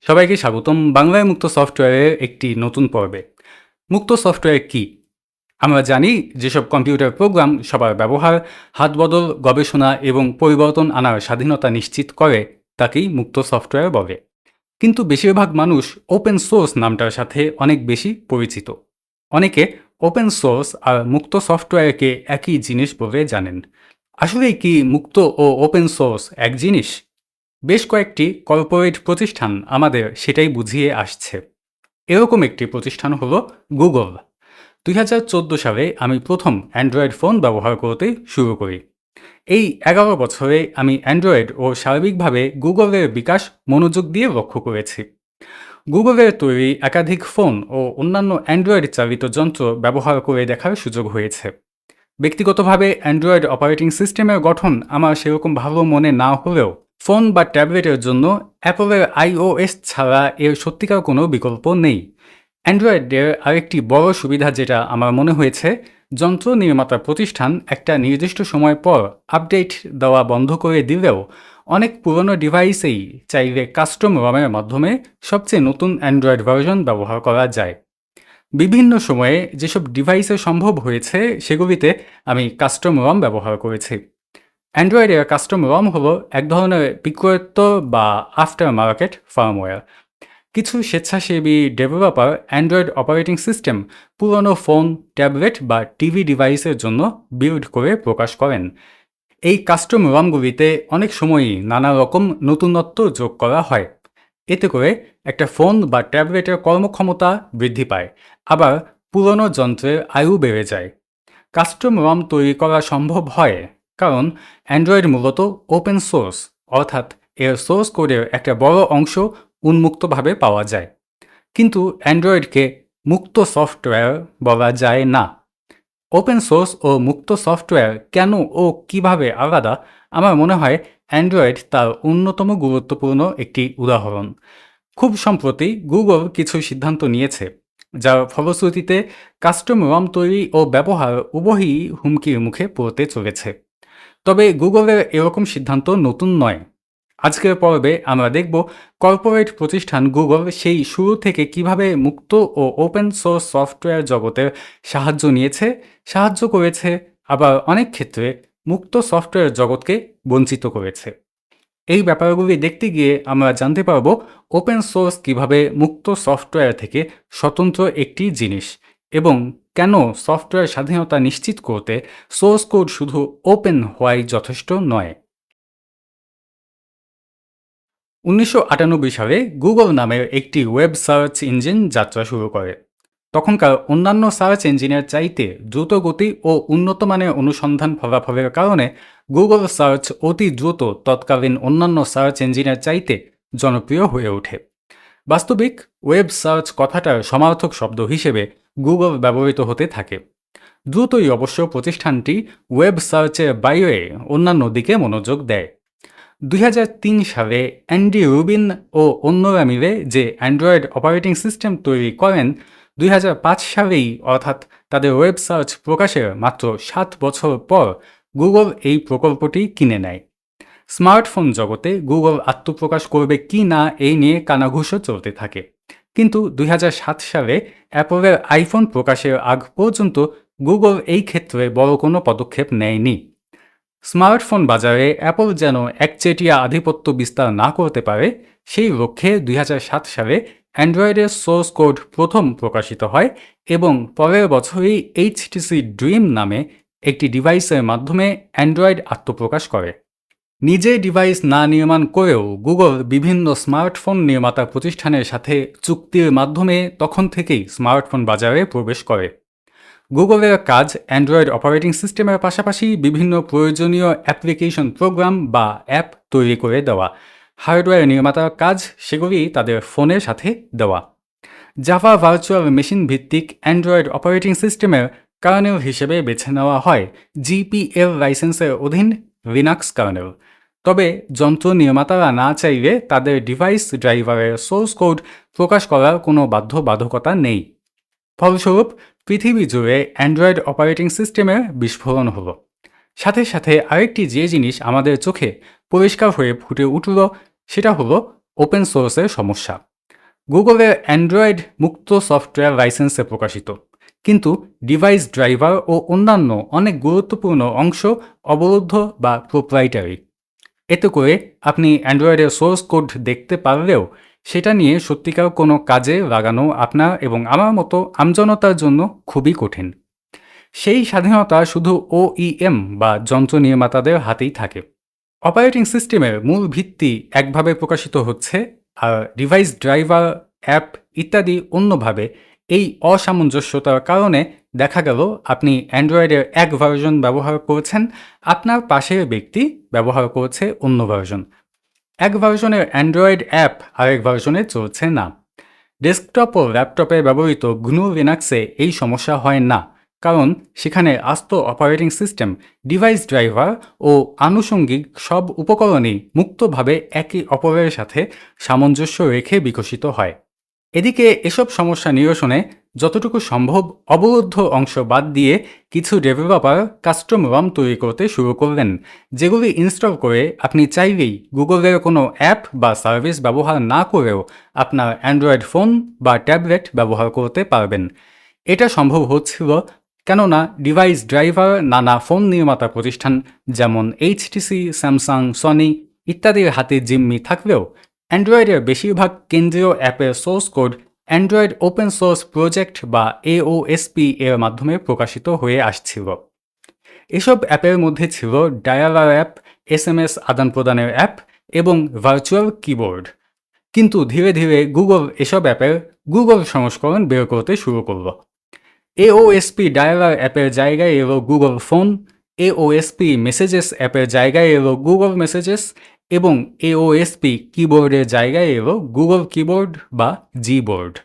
সবাইকে স্বাগতম। বাংলায় মুক্ত সফটওয়্যারের একটি নতুন পর্বে। মুক্ত সফটওয়্যার কি? আমরা জানি যেসব কম্পিউটার প্রোগ্রাম সবার ব্যবহার, হাতবদল, গবেষণা এবং পরিবর্তন আনার স্বাধীনতা নিশ্চিত করে, তাকেই মুক্ত সফটওয়্যার বলে। কিন্তু বেশিরভাগ মানুষ ওপেন সোর্স নামটার সাথে অনেক বেশি পরিচিত। অনেকে ওপেন সোর্স আর মুক্ত সফটওয়্যারকে একই জিনিস বলে জানেন। আসলেই কি মুক্ত ও ওপেন সোর্স এক জিনিস? বেশ কয়েকটি কর্পোরেট প্রতিষ্ঠান আমাদের সেটাই বুঝিয়ে আসছে। এরকম একটি প্রতিষ্ঠান হলো গুগল। দুই হাজার চোদ্দ সালে আমি প্রথম অ্যান্ড্রয়েড ফোন ব্যবহার করতে শুরু করি। এই এগারো বছরে আমি অ্যান্ড্রয়েড ও সার্বিকভাবে গুগলের বিকাশ মনোযোগ দিয়ে লক্ষ্য করেছি। গুগলের তৈরি একাধিক ফোন ও অন্যান্য অ্যান্ড্রয়েড চালিত যন্ত্র ব্যবহার করে দেখার সুযোগ হয়েছে। ব্যক্তিগতভাবে অ্যান্ড্রয়েড অপারেটিং সিস্টেমের গঠন আমার সেরকম ভালো মনে না হলেও ফোন বা ট্যাবলেটের জন্য অ্যাপলের আইওএস ছাড়া এর সত্যিকার কোনো বিকল্প নেই। অ্যান্ড্রয়েডের আরেকটি বড় সুবিধা যেটা আমার মনে হয়েছে, যন্ত্র নির্মাতা প্রতিষ্ঠান একটা নির্দিষ্ট সময় পর আপডেট দেওয়া বন্ধ করে দিলেও অনেক পুরনো ডিভাইসেই চাইলে কাস্টম রমের মাধ্যমে সবচেয়ে নতুন অ্যান্ড্রয়েড ভার্জন ব্যবহার করা যায়। বিভিন্ন সময়ে যেসব ডিভাইসে সম্ভব হয়েছে, সেগুলিতে আমি কাস্টম রম ব্যবহার করেছি। অ্যান্ড্রয়েডের কাস্টম রম হলো এক ধরনের বিক্রয়োত্তর বা আফটার মার্কেট ফার্মওয়্যার কিছু স্বেচ্ছাসেবী ডেভেলপার অ্যান্ড্রয়েড অপারেটিং সিস্টেম পুরনো ফোন ট্যাবলেট বা টিভি ডিভাইসের জন্য বিল্ড করে প্রকাশ করেন। এই কাস্টম রমগুলিতে অনেক সময়ই নানা রকম নতুনত্ব যোগ করা হয়। এতে করে একটা ফোন বা ট্যাবলেটের কর্মক্ষমতা বৃদ্ধি পায়, আবার পুরনো যন্ত্রের আয়ু বেড়ে যায়। কাস্টম রম তৈরি করা সম্ভব হয় কারণ অ্যান্ড্রয়েড মূলত ওপেন সোর্স, অর্থাৎ এর সোর্স কোডের একটা বড় অংশ উন্মুক্তভাবে পাওয়া যায়। কিন্তু অ্যান্ড্রয়েডকে মুক্ত সফটওয়্যার বলা যায় না। ওপেন সোর্স ও মুক্ত সফটওয়্যার কেন ও কীভাবে আলাদা? আমার মনে হয় অ্যান্ড্রয়েড তার অন্যতম গুরুত্বপূর্ণ একটি উদাহরণ। খুব সম্প্রতি গুগল কিছু সিদ্ধান্ত নিয়েছে, যার ফলশ্রুতিতে কাস্টম রম তৈরি ও ব্যবহার উভয়ই হুমকির মুখে পড়তে চলেছে। তবে গুগলের এরকম সিদ্ধান্ত নতুন নয়। আজকের পর্বে আমরা দেখব কর্পোরেট প্রতিষ্ঠান গুগল সেই শুরু থেকে কীভাবে মুক্ত ও ওপেন সোর্স সফটওয়্যার জগতের সাহায্য নিয়েছে, সাহায্য করেছে, আবার অনেক ক্ষেত্রে মুক্ত সফটওয়্যার জগৎকে বঞ্চিত করেছে। এই ব্যাপারগুলি দেখতে গিয়ে আমরা জানতে পারব ওপেন সোর্স কীভাবে মুক্ত সফটওয়্যার থেকে স্বতন্ত্র একটি জিনিস এবং কেন সফটওয়্যার স্বাধীনতা নিশ্চিত করতে সোর্স কোড শুধু ওপেন হওয়াই যথেষ্ট নয়? উনিশশো সালে গুগল নামের একটি ওয়েব সার্চ ইঞ্জিন যাত্রা শুরু করে। তখনকার অন্যান্য সার্চ ইঞ্জিনের চাইতে দ্রুত গতি ও উন্নত মানের অনুসন্ধান ফলাফলের কারণে গুগল সার্চ অতি দ্রুত তৎকালীন অন্যান্য সার্চ ইঞ্জিনের চাইতে জনপ্রিয় হয়ে ওঠে। বাস্তবিক ওয়েব সার্চ কথাটার সমার্থক শব্দ হিসেবে গুগল ব্যবহৃত হতে থাকে। দ্রুতই অবশ্য প্রতিষ্ঠানটি ওয়েব সার্চের বাইরে অন্যান্য দিকে মনোযোগ দেয়। দুই হাজার তিন সালে অ্যান্ডি রুবিন ও অন্যরা মিলে যে অ্যান্ড্রয়েড অপারেটিং সিস্টেম তৈরি করেন, দুই হাজার পাঁচ সালেই অর্থাৎ তাদের ওয়েব সার্চ প্রকাশের মাত্র সাত বছর পর গুগল এই প্রকল্পটি কিনে নেয়। স্মার্টফোন জগতে গুগল আত্মপ্রকাশ করবে কি না এই নিয়ে কানাঘুষো চলতে থাকে। কিন্তু দুই হাজার সাত সালে অ্যাপলের আইফোন প্রকাশের আগ পর্যন্ত গুগল এই ক্ষেত্রে বড় কোনো পদক্ষেপ নেয়নি। স্মার্টফোন বাজারে অ্যাপল যেন একচেটিয়া আধিপত্য বিস্তার না করতে পারে, সেই লক্ষ্যে দুই হাজার সাত সালে অ্যান্ড্রয়েডের সোর্স কোড প্রথম প্রকাশিত হয় এবং পরের বছরই এইচটিসি ড্রিম নামে একটি ডিভাইসের মাধ্যমে অ্যান্ড্রয়েড আত্মপ্রকাশ করে। নিজে ডিভাইস না নির্মাণ করেও গুগল বিভিন্ন স্মার্টফোন নির্মাতা প্রতিষ্ঠানের সাথে চুক্তির মাধ্যমে তখন থেকেই স্মার্টফোন বাজারে প্রবেশ করে। গুগলের কাজ অ্যান্ড্রয়েড অপারেটিং সিস্টেমের পাশাপাশি বিভিন্ন প্রয়োজনীয় অ্যাপ্লিকেশন প্রোগ্রাম বা অ্যাপ তৈরি করে দেওয়া। হার্ডওয়্যার নির্মাতার কাজ সেগুলি তাদের ফোনের সাথে দেওয়া। জাভা ভার্চুয়াল মেশিন ভিত্তিক অ্যান্ড্রয়েড অপারেটিং সিস্টেমের কার্নেল হিসেবে বেছে নেওয়া হয়। জিপিএল লাইসেন্সের অধীন লিনাক্স কার্নেল তবে যন্ত্র নির্মাতারা না চাইলে তাদের ডিভাইস ড্রাইভারের সোর্স কোড প্রকাশ করার কোনো বাধ্যবাধকতা নেই। ফলস্বরূপ, পৃথিবী জুড়ে অ্যান্ড্রয়েড অপারেটিং সিস্টেমের বিস্ফোরণ হলো। সাথে সাথে আরেকটি যে জিনিস আমাদের চোখে পরিষ্কার হয়ে ফুটে উঠল, সেটা হলো ওপেন সোর্সের সমস্যা। গুগলের অ্যান্ড্রয়েড মুক্ত সফটওয়্যার লাইসেন্সে প্রকাশিত। কিন্তু ডিভাইস ড্রাইভার ও অন্যান্য অনেক গুরুত্বপূর্ণ অংশ অবরুদ্ধ বা প্রোপ্রাইটারি এতে করে আপনি অ্যান্ড্রয়েডের সোর্স কোড দেখতে পারলেও সেটা নিয়ে সত্যিকার কোনো কাজে লাগানো আপনার এবং আমার মতো আমজনতার জন্য খুবই কঠিন। সেই স্বাধীনতা শুধু ওইএম বা যন্ত্র নির্মাতাদের হাতেই থাকে। অপারেটিং সিস্টেমের মূল ভিত্তি একভাবে প্রকাশিত হচ্ছে আর ডিভাইস ড্রাইভার, অ্যাপ ইত্যাদি অন্যভাবে এই অসামঞ্জস্যতার কারণে দেখা গেল আপনি অ্যান্ড্রয়েডের এক ভার্জন ব্যবহার করছেন, আপনার পাশের ব্যক্তি ব্যবহার করছে অন্য ভার্জন এক ভার্জনের অ্যান্ড্রয়েড অ্যাপ আরেক ভার্জনে চলছে না। ডেস্কটপ ও ল্যাপটপে ব্যবহৃত গ্নু লিনাক্সে এই সমস্যা হয় না, কারণ সেখানে আস্ত অপারেটিং সিস্টেম ডিভাইস ড্রাইভার ও আনুষঙ্গিক সব উপকরণই মুক্তভাবে একে অপরের সাথে সামঞ্জস্য রেখে বিকশিত হয়। এদিকে এসব সমস্যা নিরসনে যতটুকু সম্ভব অবরুদ্ধ অংশ বাদ দিয়ে কিছু ডেভেলপার কাস্টম রম তৈরি করতে শুরু করলেন, যেগুলি ইনস্টল করে আপনি চাইলেই গুগলের কোনো অ্যাপ বা সার্ভিস ব্যবহার না করেও আপনার অ্যান্ড্রয়েড ফোন বা ট্যাবলেট ব্যবহার করতে পারবেন। এটা সম্ভব হচ্ছিল কেননা ডিভাইস ড্রাইভার, নানা ফোন নির্মাতা প্রতিষ্ঠান যেমন এইচটিসি, স্যামসাং, সনি ইত্যাদির হাতে জিম্মি থাকলেও অ্যান্ড্রয়েডের বেশিরভাগ কেন্দ্রীয় অ্যাপের source code Android open source project বা এওএসপি এর মাধ্যমে প্রকাশিত হয়ে আসছিল। এসব অ্যাপের মধ্যে ছিল dialer app, S M S আদান প্রদানের অ্যাপ এবং ভার্চুয়াল কিবোর্ড। কিন্তু ধীরে ধীরে গুগল এসব অ্যাপের গুগল সংস্করণ বের করতে শুরু করল। এওএসপি ডায়ালার অ্যাপের জায়গায় এলো গুগল ফোন এওএসপি মেসেজেস অ্যাপের জায়গায় এলো গুগল মেসেজেস এবং এওএসপি কিবোর্ডের জায়গায় এলো গুগল কিবোর্ড বা জি বোর্ড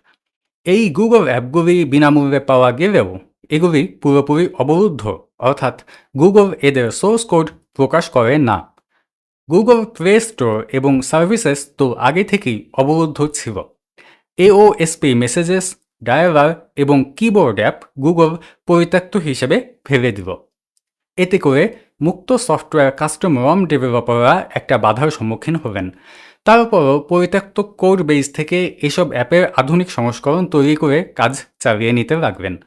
এই গুগল অ্যাপগুলি বিনামূল্যে পাওয়া গেলেও এগুলি পুরোপুরি অবরুদ্ধ, অর্থাৎ গুগল এদের সোর্স কোড প্রকাশ করে না। গুগল প্লে স্টোর এবং সার্ভিসেস তো আগে থেকেই অবরুদ্ধ ছিল। এওএসপি মেসেজেস ডায়ালার এবং কিবোর্ড অ্যাপ গুগল পরিত্যক্ত হিসেবে ফেলে দিল। এতে করে মুক্ত সফটওয়্যার কাস্টম রম ডেভেলপাররা একটা বাধার সম্মুখীন হবেন। তারপরও পরিত্যক্ত কোড বেস থেকে এসব অ্যাপের আধুনিক সংস্করণ তৈরি করে কাজ চালিয়ে নিতে লাগবেন।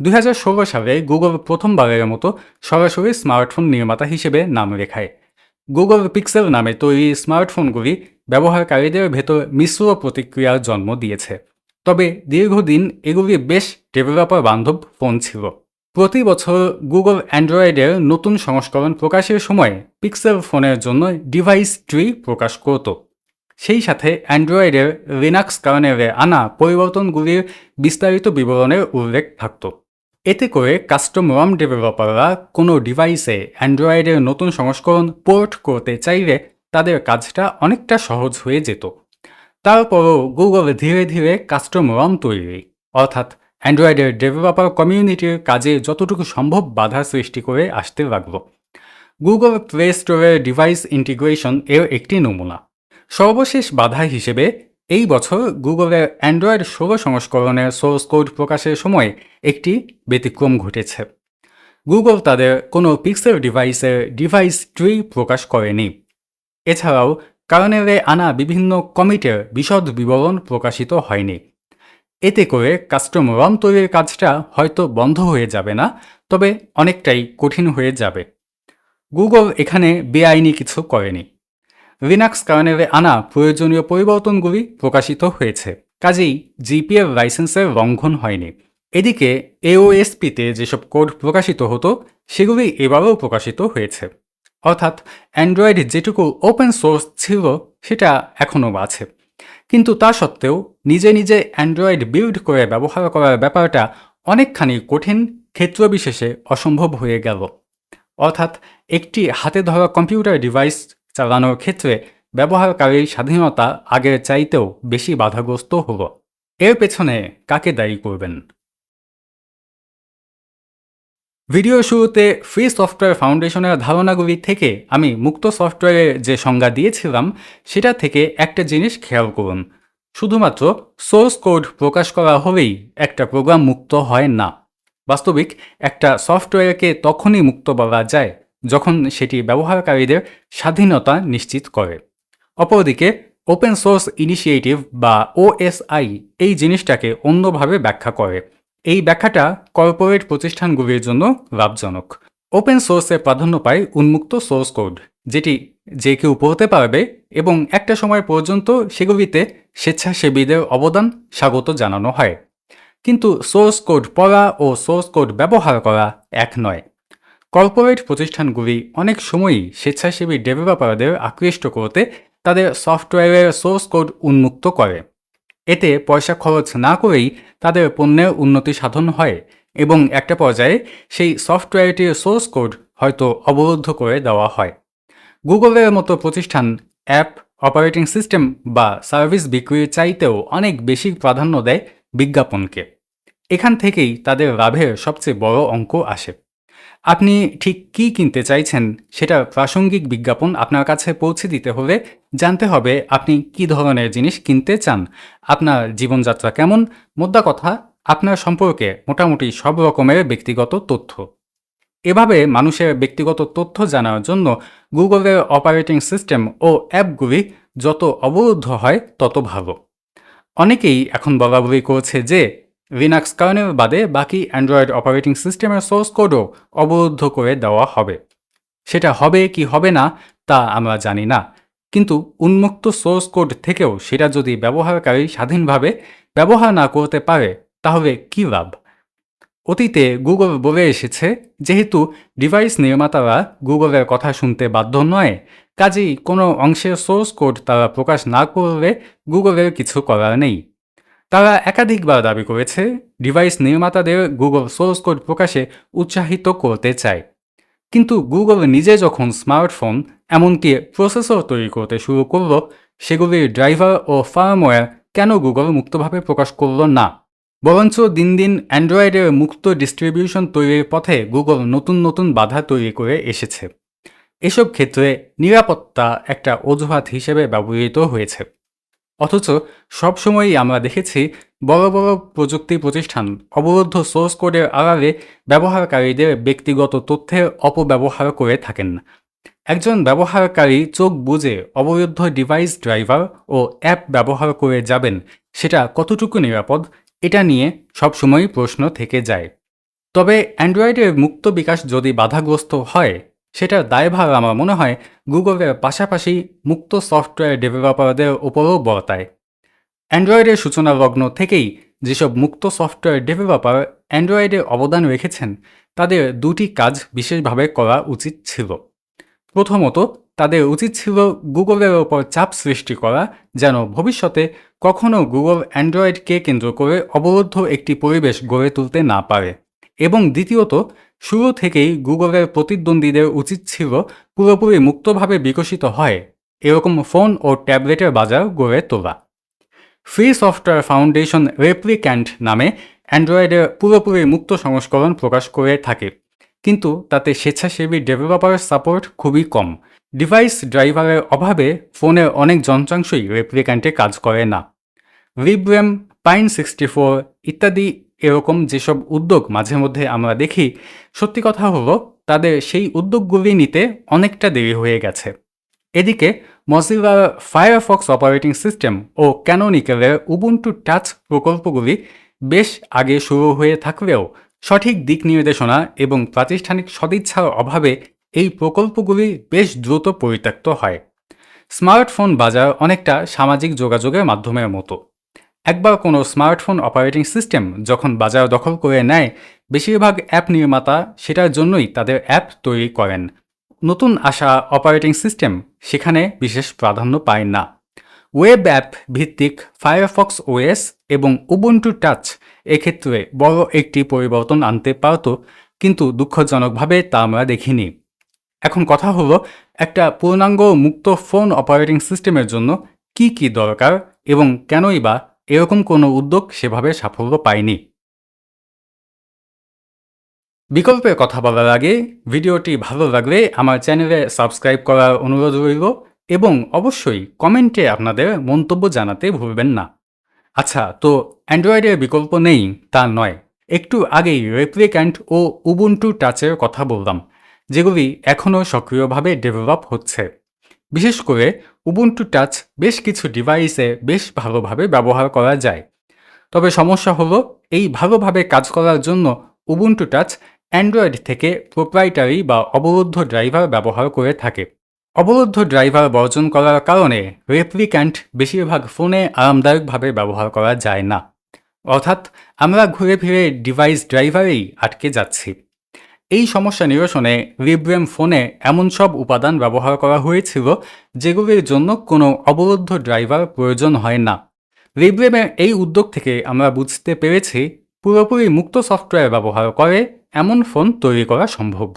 দুই হাজার ষোলো সালে গুগল প্রথমবারের মতো সরাসরি স্মার্টফোন নির্মাতা হিসেবে নাম লেখায়। গুগল পিক্সেল নামে তৈরি স্মার্টফোনগুলি ব্যবহারকারীদের ভেতর মিশ্র প্রতিক্রিয়ার জন্ম দিয়েছে। তবে দীর্ঘদিন এগুলি বেশ ডেভেলপার বান্ধব ফোন ছিল। প্রতি বছর গুগল অ্যান্ড্রয়েডের নতুন সংস্করণ প্রকাশের সময় পিক্সেল ফোনের জন্য ডিভাইস ট্রি প্রকাশ করত। সেই সাথে অ্যান্ড্রয়েডের লিনাক্স কারণেরে আনা পরিবর্তনগুলির বিস্তারিত বিবরণের উল্লেখ থাকত। এতে করে কাস্টম রম ডেভেলপাররা কোনো ডিভাইসে অ্যান্ড্রয়েডের নতুন সংস্করণ পোর্ট করতে চাইলে তাদের কাজটা অনেকটা সহজ হয়ে যেত। তারপরও গুগল ধীরে ধীরে কাস্টম রম তৈরি, অর্থাৎ অ্যান্ড্রয়েডের ডেভেলপার কমিউনিটির কাজে যতটুকু সম্ভব বাধা সৃষ্টি করে আসতে লাগল। গুগল প্লে স্টোরের ডিভাইস ইন্টিগ্রেশন এর একটি নমুনা। সর্বশেষ বাধা হিসেবে এই বছর গুগলের অ্যান্ড্রয়েড ষোলো সংস্করণের সোর্স কোড প্রকাশের সময় একটি ব্যতিক্রম ঘটেছে। গুগল তাদের কোনো পিক্সেল ডিভাইসের ডিভাইস ট্রি প্রকাশ করেনি। এছাড়াও কারণেরে আনা বিভিন্ন কমিটের বিশদ বিবরণ প্রকাশিত হয়নি। এতে করে কাস্টম রম তৈরির কাজটা হয়তো বন্ধ হয়ে যাবে না, তবে অনেকটাই কঠিন হয়ে যাবে। গুগল এখানে বেআইনি কিছু করেনি। লিনাক্স কারণেরে আনা প্রয়োজনীয় পরিবর্তনগুলি প্রকাশিত হয়েছে, কাজেই জিপিএর লাইসেন্সের লঙ্ঘন হয়নি। এদিকে এওএসপিতে যেসব কোড প্রকাশিত হতো, সেগুলি এবারও প্রকাশিত হয়েছে। অর্থাৎ অ্যান্ড্রয়েড যেটুকু ওপেন সোর্স ছিল, সেটা এখনও আছে। কিন্তু তা সত্ত্বেও নিজে নিজে অ্যান্ড্রয়েড বিল্ড করে ব্যবহার করার ব্যাপারটা অনেকখানি কঠিন ক্ষেত্রবিশেষে অসম্ভব হয়ে গেল। অর্থাৎ একটি হাতে ধরা কম্পিউটার ডিভাইস চালানোর ক্ষেত্রে ব্যবহারকারীর স্বাধীনতা আগের চাইতেও বেশি বাধাগ্রস্ত হল। এর পেছনে কাকে দায়ী করবেন? ভিডিও শুরুতে ফ্রি সফটওয়্যার ফাউন্ডেশনের ধারণাগুলি থেকে আমি মুক্ত সফটওয়্যারের যে সংজ্ঞা দিয়েছিলাম, সেটা থেকে একটা জিনিস খেয়াল করুন। শুধুমাত্র সোর্স কোড প্রকাশ করা হলেই একটা প্রোগ্রাম মুক্ত হয় না। বাস্তবিক একটা সফটওয়্যারকে তখনই মুক্ত বলা যায় যখন সেটি ব্যবহারকারীদের স্বাধীনতা নিশ্চিত করে। অপরদিকে ওপেন সোর্স ইনিশিয়েটিভ বা ওএসআই এই জিনিসটাকে অন্যভাবে ব্যাখ্যা করে। এই ব্যাখ্যাটা কর্পোরেট প্রতিষ্ঠানগুলির জন্য লাভজনক। ওপেন সোর্সে প্রাধান্য পায় উন্মুক্ত সোর্স কোড, যেটি যে কেউ পড়তে পারবে এবং একটা সময় পর্যন্ত সেগুলিতে স্বেচ্ছাসেবীদের অবদান স্বাগত জানানো হয়। কিন্তু সোর্স কোড পড়া ও সোর্স কোড ব্যবহার করা এক নয়। কর্পোরেট প্রতিষ্ঠানগুলি অনেক সময়ই স্বেচ্ছাসেবী ডেভেলপারদের আকৃষ্ট করতে তাদের সফটওয়্যারের সোর্স কোড উন্মুক্ত করে। এতে পয়সা খরচ না করেই তাদের পণ্যের উন্নতি সাধন হয় এবং একটা পর্যায়ে সেই সফটওয়্যারটির সোর্স কোড হয়তো অবরুদ্ধ করে দেওয়া হয়। গুগলের মতো প্রতিষ্ঠান অ্যাপ, অপারেটিং সিস্টেম বা সার্ভিস বিক্রির চাইতেও অনেক বেশি প্রাধান্য দেয় বিজ্ঞাপনকে। এখান থেকেই তাদের লাভের সবচেয়ে বড় অঙ্ক আসে। আপনি ঠিক কি কিনতে চাইছেন সেটা প্রাসঙ্গিক বিজ্ঞাপন আপনার কাছে পৌঁছে দিতে হলে জানতে হবে আপনি কি ধরনের জিনিস কিনতে চান। আপনার জীবনযাত্রা কেমন, মোদ্দা কথা, আপনার সম্পর্কে মোটামুটি সব রকমের ব্যক্তিগত তথ্য। এভাবে মানুষের ব্যক্তিগত তথ্য জানার জন্য গুগলের অপারেটিং সিস্টেম ও অ্যাপগুলি যত অবরুদ্ধ হয় তত ভালো। অনেকেই এখন বলা বলি করছে যে লিনাক্স কার্নেল বাদে বাকি অ্যান্ড্রয়েড অপারেটিং সিস্টেমের সোর্স কোডও অবরুদ্ধ করে দেওয়া হবে। সেটা হবে কি হবে না, তা আমরা জানি না। কিন্তু উন্মুক্ত সোর্স কোড থেকেও সেটা যদি ব্যবহারকারী স্বাধীনভাবে ব্যবহার না করতে পারে, তাহলে কী লাভ? অতীতে গুগল বলে এসেছে, যেহেতু ডিভাইস নির্মাতারা গুগলের কথা শুনতে বাধ্য নয়, কাজেই কোনো অংশের সোর্স কোড তারা প্রকাশ না করলে গুগলের কিছু করার নেই। তারা একাধিকবার দাবি করেছে ডিভাইস নির্মাতাদের গুগল সোর্স কোড প্রকাশে উৎসাহিত করতে চায়। কিন্তু গুগল নিজে যখন স্মার্টফোন, এমনকি প্রসেসর তৈরি করতে শুরু করল সেগুলির ড্রাইভার ও ফার্মওয়্যার কেন গুগল মুক্তভাবে প্রকাশ করল না? বরঞ্চ দিন দিন অ্যান্ড্রয়েডের মুক্ত ডিস্ট্রিবিউশন তৈরির পথে গুগল নতুন নতুন বাধা তৈরি করে এসেছে। এসব ক্ষেত্রে নিরাপত্তা একটা অজুহাত হিসেবে ব্যবহৃত হয়েছে। অথচ সবসময়ই আমরা দেখেছি বড় বড় প্রযুক্তি প্রতিষ্ঠান, অবরুদ্ধ সোর্স কোডের আড়ালে ব্যবহারকারীদের ব্যক্তিগত তথ্যের অপব্যবহার করে থাকেন। একজন ব্যবহারকারী চোখ বুঝে অবরুদ্ধ ডিভাইস ড্রাইভার ও অ্যাপ ব্যবহার করে যাবেন, সেটা কতটুকু নিরাপদ? এটা নিয়ে সবসময়ই প্রশ্ন থেকে যায়। তবে অ্যান্ড্রয়েডের মুক্ত বিকাশ যদি বাধাগ্রস্ত হয় সেটার দায়ভার আমার মনে হয় গুগলের পাশাপাশি মুক্ত সফটওয়্যার ডেভেলপারদের উপরও বর্তায়। অ্যান্ড্রয়েডের সূচনা লগ্ন থেকেই যেসব মুক্ত সফটওয়্যার ডেভেলপার অ্যান্ড্রয়েডে অবদান রেখেছেন, তাদের দুটি কাজ বিশেষভাবে করা উচিত ছিল। প্রথমত, তাদের উচিত ছিল গুগলের ওপর চাপ সৃষ্টি করা, যেন ভবিষ্যতে কখনও গুগল অ্যান্ড্রয়েডকে কেন্দ্র করে অবরুদ্ধ একটি পরিবেশ গড়ে তুলতে না পারে। এবং দ্বিতীয়ত, শুরু থেকেই গুগলের প্রতিদ্বন্দ্বীদের উচিত ছিল পুরোপুরি মুক্তভাবে বিকশিত হয়, এরকম ফোন ও ট্যাবলেটের বাজার গড়ে তোলা। ফ্রি সফটওয়্যার ফাউন্ডেশন রেপ্লিক্যান্ট নামে অ্যান্ড্রয়েডের পুরোপুরি মুক্ত সংস্করণ প্রকাশ করে থাকে, কিন্তু তাতে স্বেচ্ছাসেবী ডেভেলপার সাপোর্ট খুবই কম। ডিভাইস ড্রাইভারের অভাবে ফোনের অনেক যন্ত্রাংশই রেপ্লিক্যান্টে কাজ করে না। ভিব্রেম পাইন সিক্সটি ফোর ইত্যাদি এরকম যেসব উদ্যোগ মাঝে মধ্যে আমরা দেখি, সত্যি কথা হলো তাদের সেই উদ্যোগগুলি নিতে অনেকটা দেরি হয়ে গেছে। এদিকে মজিলার ফায়ারফক্স অপারেটিং সিস্টেম ও ক্যানোনিক্যালের উবুন্টু টাচ প্রকল্পগুলি বেশ আগে শুরু হয়ে থাকলেও সঠিক দিক নির্দেশনা এবং প্রাতিষ্ঠানিক সদিচ্ছার অভাবে এই প্রকল্পগুলি বেশ দ্রুত পরিত্যক্ত হয়। স্মার্টফোন বাজার অনেকটা সামাজিক যোগাযোগের মাধ্যমের মতো। একবার কোনো স্মার্টফোন অপারেটিং সিস্টেম যখন বাজার দখল করে নেয়, বেশিরভাগ অ্যাপ নির্মাতা সেটার জন্যই তাদের অ্যাপ তৈরি করেন। নতুন আসা অপারেটিং সিস্টেম সেখানে বিশেষ প্রাধান্য পায় না। ওয়েব অ্যাপ ভিত্তিক ফায়ারফক্স ওএস এবং উবুন্টু টাচ এক্ষেত্রে বড় একটি পরিবর্তন আনতে পারত, কিন্তু দুঃখজনকভাবে তা আমরা দেখিনি। এখন কথা হলো, একটা পূর্ণাঙ্গ মুক্ত ফোন অপারেটিং সিস্টেমের জন্য কি কি দরকার এবং কেনই বা এরকম কোনো উদ্যোগ সেভাবে সাফল্য পায়নি। বিকল্পের কথা বলার আগে ভিডিওটি ভালো লাগলে আমার চ্যানেলে সাবস্ক্রাইব করার অনুরোধ রইল এবং অবশ্যই কমেন্টে আপনাদের মন্তব্য জানাতে ভুলবেন না। আচ্ছা তো অ্যান্ড্রয়েডের বিকল্প নেই, তা নয়। একটু আগেই রেপ্লিক্যান্ট ও উবুন্টু টাচের কথা বললাম, যেগুলি এখনও সক্রিয়ভাবে ডেভেলপ হচ্ছে। বিশেষ করে উবুন্টু টাচ বেশ কিছু ডিভাইসে বেশ ভালোভাবে ব্যবহার করা যায়। তবে সমস্যা হলো, এই ভালোভাবে কাজ করার জন্য উবুন্টু টাচ অ্যান্ড্রয়েড থেকে প্রোপ্রাইটারি বা অবরুদ্ধ ড্রাইভার ব্যবহার করে থাকে। অবরুদ্ধ ড্রাইভার বর্জন করার কারণে রেপ্লিক্যান্ট বেশিরভাগ ফোনে আরামদায়কভাবে ব্যবহার করা যায় না। অর্থাৎ আমরা ঘুরে ফিরে ডিভাইস ড্রাইভারেই আটকে যাচ্ছি। এই সমস্যা নিরসনে রিব্রেম ফোনে এমন সব উপাদান ব্যবহার করা হয়েছিল, যেগুলির জন্য কোনো অবরুদ্ধ ড্রাইভার প্রয়োজন হয় না। রিব্রেমের এই উদ্যোগ থেকে আমরা বুঝতে পেরেছি, পুরোপুরি মুক্ত সফটওয়্যার ব্যবহার করে এমন ফোন তৈরি করা সম্ভব।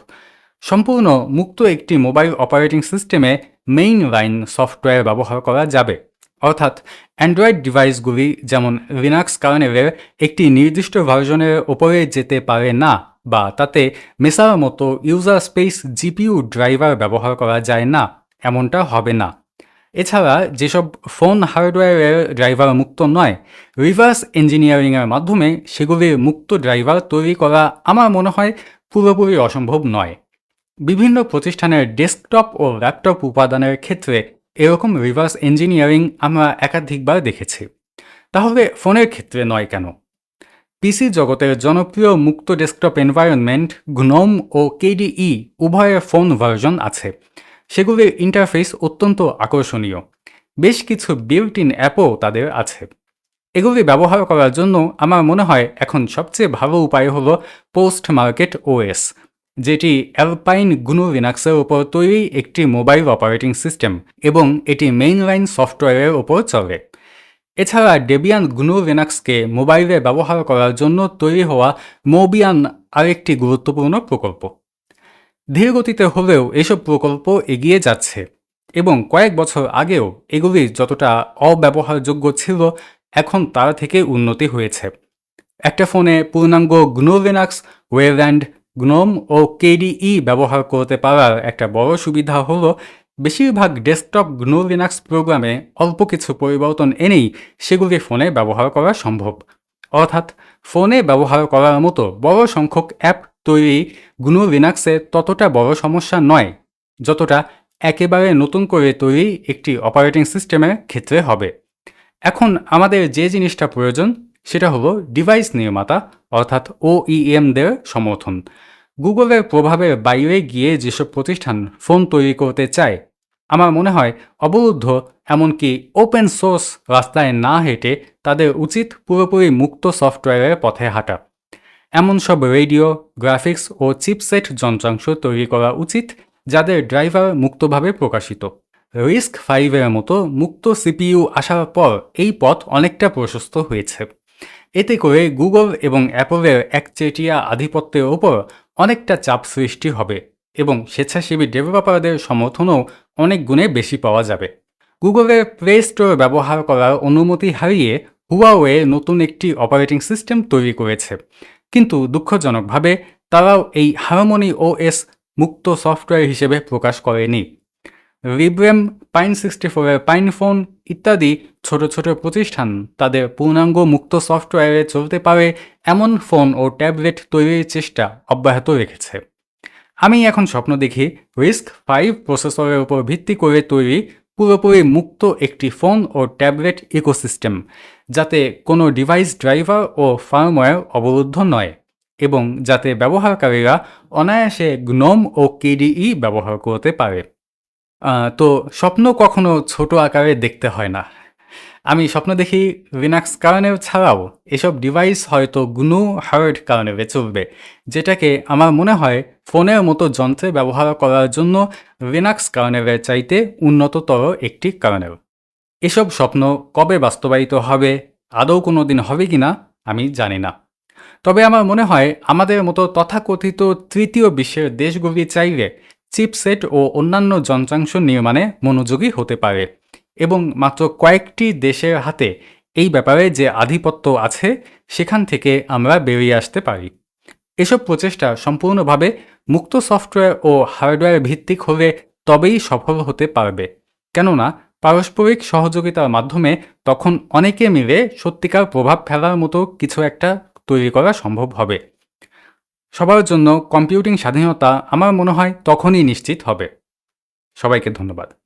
সম্পূর্ণ মুক্ত একটি মোবাইল অপারেটিং সিস্টেমে মেইন লাইন সফটওয়্যার ব্যবহার করা যাবে। অর্থাৎ অ্যান্ড্রয়েড ডিভাইসগুলি যেমন লিনাক্স কার্নেলের একটি নির্দিষ্ট ভার্জনের ওপরে যেতে পারে না বা তাতে মেসার মতো ইউজার স্পেস জিপিইউ ড্রাইভার ব্যবহার করা যায় না, এমনটা হবে না। এছাড়া যেসব ফোন হার্ডওয়্যারের ড্রাইভার মুক্ত নয় রিভার্স ইঞ্জিনিয়ারিংয়ের মাধ্যমে সেগুলির মুক্ত ড্রাইভার তৈরি করা আমার মনে হয় পুরোপুরি অসম্ভব নয়। বিভিন্ন প্রতিষ্ঠানের ডেস্কটপ ও ল্যাপটপ উপাদানের ক্ষেত্রে এরকম রিভার্স ইঞ্জিনিয়ারিং আমরা একাধিকবার দেখেছি। তাহলে ফোনের ক্ষেত্রে নয় কেন? পিসি জগতের জনপ্রিয় মুক্ত ডেস্কটপ এনভায়রনমেন্ট গ্নোম ও কেডিই উভয়ের ফোন ভার্জন আছে। সেগুলির ইন্টারফেস অত্যন্ত আকর্ষণীয়। বেশ কিছু বিল্ট ইন অ্যাপও তাদের আছে। এগুলি ব্যবহার করার জন্য আমার মনে হয় এখন সবচেয়ে ভালো উপায় হল পোস্ট মার্কেট ওএস যেটি অ্যালপাইন গুনু লিনাক্সের উপর তৈরি একটি মোবাইল অপারেটিং সিস্টেম এবং এটি মেইনলাইন সফটওয়্যারের ওপর চলে। এছাড়া ডেবিয়ান গুনু লিনাক্সকে মোবাইলে ব্যবহার করার জন্য তৈরি হওয়া মোবিয়ান আরেকটি গুরুত্বপূর্ণ প্রকল্প। ধীরগতিতে হলেও এসব প্রকল্প এগিয়ে যাচ্ছে এবং কয়েক বছর আগেও এগুলি যতটা অব্যবহারযোগ্য ছিল এখন তার থেকে উন্নতি হয়েছে। একটা ফোনে পূর্ণাঙ্গ গ্নো লিনাক্স ওয়েল্যান্ড গ্নোম ও কেডিই ব্যবহার করতে পারার একটা বড় সুবিধা হলো বেশিরভাগ ডেস্কটপ গ্নো লিনাক্স প্রোগ্রামে অল্প কিছু পরিবর্তন এনেই সেগুলি ফোনে ব্যবহার করা সম্ভব। অর্থাৎ ফোনে ব্যবহার করার মতো বড় সংখ্যক অ্যাপ তৈরি গ্নু লিনাক্সে ততটা বড় সমস্যা নয়, যতটা একেবারে নতুন করে তৈরি একটি অপারেটিং সিস্টেমের ক্ষেত্রে হবে। এখন আমাদের যে জিনিসটা প্রয়োজন, সেটা হলো ডিভাইস নির্মাতা, অর্থাৎ ওইএমদের সমর্থন। গুগলের প্রভাবের বাইরে গিয়ে যেসব প্রতিষ্ঠান ফোন তৈরি করতে চায়, আমার মনে হয় অবরুদ্ধ, এমনকি ওপেন সোর্স রাস্তায় না হেঁটে তাদের উচিত পুরোপুরি মুক্ত সফটওয়্যারের পথে হাঁটা। এমন সব রেডিও, গ্রাফিক্স ও চিপসেট যন্ত্রাংশ তৈরি করা উচিত, যাদের ড্রাইভার মুক্তভাবে প্রকাশিত। রিস্ক ফাইভের মতো মুক্ত সিপিইউ আসার পর এই পথ অনেকটা প্রশস্ত হয়েছে। এতে করে গুগল এবং অ্যাপলের একচেটিয়া আধিপত্যের ওপর অনেকটা চাপ সৃষ্টি হবে এবং স্বেচ্ছাসেবী ডেভেলপারদের সমর্থনও অনেক গুণে বেশি পাওয়া যাবে। গুগলের প্লে স্টোর ব্যবহার করার অনুমতি হারিয়ে হুয়াওয়ে নতুন একটি অপারেটিং সিস্টেম তৈরি করেছে। কিন্তু দুঃখজনকভাবে তারাও এই হারমোনি ওএস মুক্ত সফটওয়্যার হিসেবে প্রকাশ করেনি। রিব্রেম পাইন সিক্সটি ফোরের পাইন ফোন ইত্যাদি ছোট ছোট প্রতিষ্ঠান তাদের পূর্ণাঙ্গ মুক্ত সফটওয়্যারে চলতে পারে এমন ফোন ও ট্যাবলেট তৈরির চেষ্টা অব্যাহত রেখেছে। আমি এখন স্বপ্ন দেখি রিস্ক ফাইভ প্রসেসরের উপর ভিত্তি করে তৈরি পুরোপুরি মুক্ত একটি ফোন ও ট্যাবলেট ইকোসিস্টেম যাতে কোনো ডিভাইস ড্রাইভার ও ফার্মওয়্যার অবরুদ্ধ নয় এবং যাতে ব্যবহারকারীরা অনায়াসে গ্নোম ও কেডিই ব্যবহার করতে পারে। তো স্বপ্ন কখনো ছোট আকারে দেখতে হয় না। আমি স্বপ্ন দেখি লিনাক্স কারণে ছাড়াও এসব ডিভাইস হয়তো গুনু হার্ড কারণে চলবে, যেটাকে আমার মনে হয় ফোনের মতো যন্ত্রে ব্যবহার করার জন্য লিনাক্স কারণের চাইতে উন্নততর একটি কারণের এসব স্বপ্ন কবে বাস্তবায়িত হবে, আদৌ কোনো দিন হবে কি না আমি জানি না। তবে আমার মনে হয় আমাদের মতো তথাকথিত তৃতীয় বিশ্বের দেশগুলি চাইলে চিপসেট ও অন্যান্য যন্ত্রাংশ নির্মাণে মনোযোগী হতে পারে। এবং মাত্র কয়েকটি দেশের হাতে এই ব্যাপারে যে আধিপত্য আছে, সেখান থেকে আমরা বেরিয়ে আসতে পারি। এসব প্রচেষ্টা সম্পূর্ণভাবে মুক্ত সফটওয়্যার ও হার্ডওয়্যার ভিত্তিক হলে তবেই সফল হতে পারবে। কেননা, পারস্পরিক সহযোগিতার মাধ্যমে তখন অনেকে মিলে সত্যিকার প্রভাব ফেলার মতো কিছু একটা তৈরি করা সম্ভব হবে। সবার জন্য কম্পিউটিং স্বাধীনতা আমার মনে হয় তখনই নিশ্চিত হবে। সবাইকে ধন্যবাদ।